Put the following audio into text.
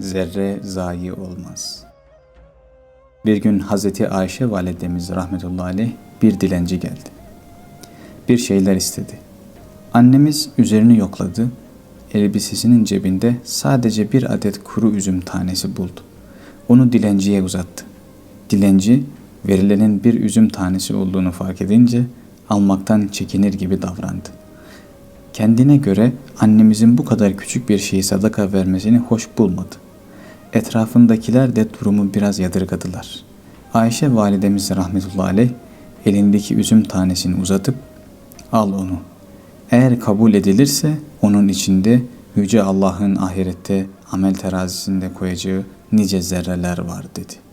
zerre zayi olmaz. Bir gün Hazreti Ayşe validemiz rahmetullahi aleyh bir dilenci geldi. Bir şeyler istedi. Annemiz üzerini yokladı. Elbisesinin cebinde sadece bir adet kuru üzüm tanesi buldu. Onu dilenciye uzattı. Dilenci verilenin bir üzüm tanesi olduğunu fark edince almaktan çekinir gibi davrandı. Kendine göre annemizin bu kadar küçük bir şeyi sadaka vermesini hoş bulmadı. Etrafındakiler de durumu biraz yadırgadılar. Ayşe validemiz rahmetullahi aleyh elindeki üzüm tanesini uzatıp al onu. Eğer kabul edilirse onun içinde Yüce Allah'ın ahirette amel terazisinde koyacağı nice zerreler var dedi.